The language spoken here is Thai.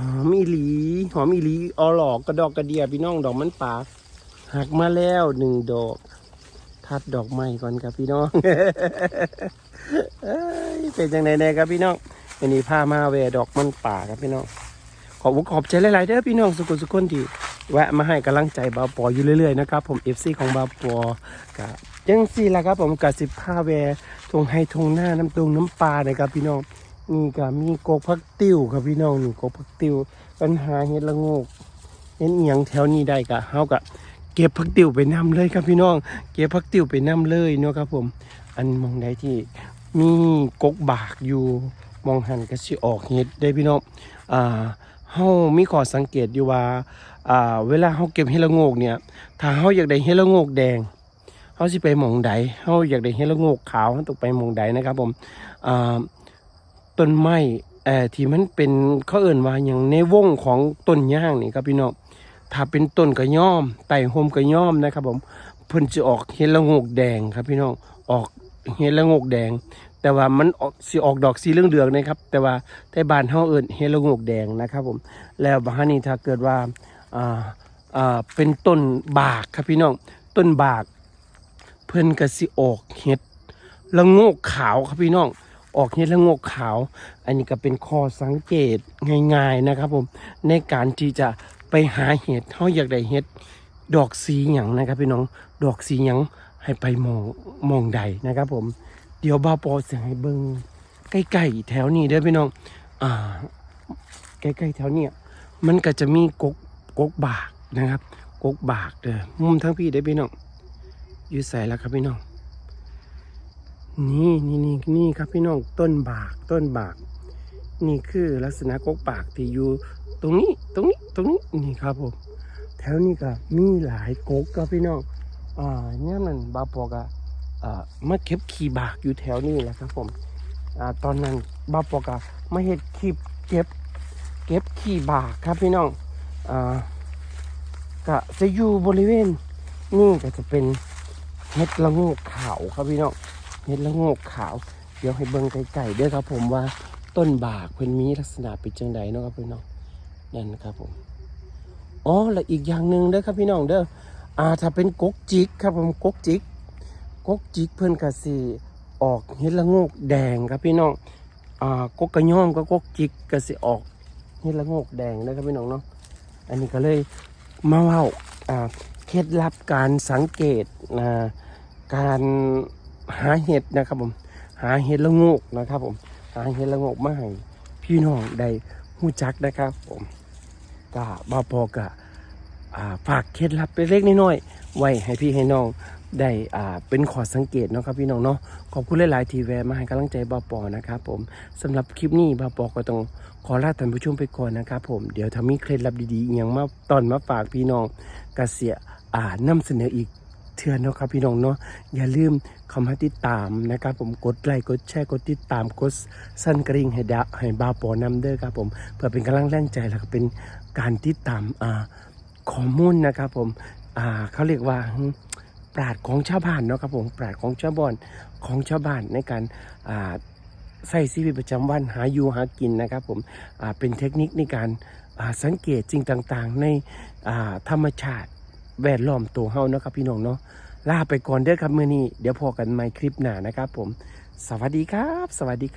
อมอีหลีหอมอีหลีออหลอกกระดอกกระเดียพี่น้องดอกมันป่าหักมาแล้วหนึ่งดอกทัดดอกไม้ก่อนครับพี่น้องเอ้ยเป็นจังไดแน่ครับพี่น้องวันนี้พามาแวดอกมันป่าครับพี่น้องขอบขอบใจหลายๆเด้อพี่น้องสุขุสุขคนที่แวะมาให้กำลังใจบาปออยู่เรื่อยๆนะครับผม FC ของบาปอกับยังสี่ละครับผมกับสิบผ้าแวทงให้ทงหน้าน้ำตรงน้ำปลานะครับพี่น้อง นี่ก็มีกกพักติ้วครับพี่น้องนี่กกพักติ้วปัญหาเฮ็ดละโงกเห็นเอียงแถวนี้ได้กะเฮากะเก็บพักติ้วไปนํเลยครับพี่น้อง เก็บพักติ้วไปนํเลยเนาะครับผม อันมองได้ที่มีกกบากอยู่มองหันก็สิออกเฮ็ดได้พี่น้องอ่าเฮามีข้อสังเกตอยู่ว่าอ่า เวลาเฮาเก็บเห็ดละโงกเนี่ย ถ้าเฮาอยากได้เห็ดละโงกแดงเฮาสิไปมองใดเฮาอยากได้เห็ดละโงกขาวเฮาต้องไปมองใดนะครับผมอ่า ต้นไม้เอ่อที่มันเป็นเขาเอิ่นว่าอย่างในวงของต้นย่างนี่ครับพี่น้องถ้าเป็นต้นกระย่อมไต่โฮมกระย่อมนะครับผมเพิ่นจะออกเห็ดละงกแดงครับพี่น้องออกเห็ดละงกแดง แต่ว่ามันออกสิออกดอกสีเหลืองๆนะครับ แต่ว่าในบ้านเฮาเอิ้นเห็ดละงกแดงนะครับผมแล้วบางทีถ้าเกิดว่าอ่าอ่าเป็นต้นบากครับพี่น้องต้นบาก เพิ่นก็สิออกเห็ดละงกขาวครับพี่น้อง ออกเห็ดละโงกขาว อันนี้ก็เป็นข้อสังเกตง่ายๆนะครับผมในการที่จะไปหาเห็ดเฮาอยากได้เห็ดดอกสีหยังนะครับพี่น้องดอกสีหยังให้ไปมองมองใดนะครับ ผม เดี๋ยวบ้าปอจะให้เบิ่งใกล้ๆแถวนี้เด้อพี่น้อง อ่า ใกล้ๆแถวเนี้ยมันก็จะมีกกกกบากนะครับ กกบากเด้อมุมทั้งพี่ได้อพี่น้องอยู่ใส่แล้วครับพี่น้อง นี่นี่นี่นี่ครับพี่น้องต้นบากต้นบาก นี่คือลักษณะกกบากที่อยู่ตรงนี้ตรงนี้ตรงนี้นี่ครับผมแถวนี้ก็มีหลายกกครับพี่น้องอ่าเนี่ยมันบาปอกอะอ่ามาเก็บขี้บากอยู่แถวนี้แหละครับผมอ่าตอนนั้นบาปอกอะมาเห็ดคลิปเก็บ เก็บขี้บากครับพี่น้องอ่าก็จะอยู่บริเวณนี่ก็จะเป็นเห็ดละงกขาวครับพี่น้อง เห็ดละงกขาว เดี๋ยวให้เบิ่งไกลๆด้วยครับ ผมว่าต้นบากเพิ่นมีลักษณะเป็นจังใดเนาะครับพี่น้องนั่นนะครับผมอ๋อและอีกอย่างหนึ่งเด้อครับพี่น้องเด้ออ่าถ้าเป็นกกจิกครับผมกกจิกกกจิกเพิ่นก็สิออกเห็ดละงกแดงครับพี่น้องอ่ากกกระย่อมก็กกจิกก็สิออกเห็ดละงกแดงนะครับพี่น้องเนาะอันนี้ก็เลยมาเว้าอ่าเคล็ดลับการสังเกตอ่าการ หาเห็ดนะครับผม หาเห็ดละงกนะครับผม หาเห็ดละงกมาให้พี่น้องได้หู้จักนะครับผมก็บ่าวพอกะอ่าฝากเคล็ดลับเล็กๆน้อยๆไว้ให้พี่ให้น้องได้อ่าเป็นขอสังเกตเนาะครับพี่น้องเนาะขอบคุณหลายๆทีแวะมาให้กำลังใจบาปอนะครับผมสำหรับคลิปนี้บาปอก็ต้องขอลาท่านผู้ชมไปก่อนนะครับผมเดี๋ยวถ้ามีเคล็ดลับดีๆอย่างมาตอนมาฝากพี่น้องกระเสียอ่านำเสนออีก เทือนเนาะครับพี่น้องเนาะอย่าลืมเข้ามาติดตามนะครับผมกดไลค์กดแชร์กดติดตามกดสั่นกริ่งให้ดะให้บาปอนำเด้อครับผมเพื่อเป็นกำลังแรงใจแล้วก็เป็นการติดตามอ่าข้อมูลนะครับผมอ่าเขาเรียกว่าปราดของชาวบ้านเนาะครับผมปราดของชาวบ้านของชาวบ้านในการอ่าใส่ชีวิตประจำวันหาอยู่หากินนะครับผมอ่าเป็นเทคนิคในการสังเกตสิ่งต่างๆ ในธรรมชาติ แวดล้อมตัวเฮานะครับพี่น้องเนาะลาไปก่อนเด้อครับมื้อนี้เดี๋ยวพอกันใหม่คลิปหน้านะครับผม สวัสดีครับ สวัสดีครับ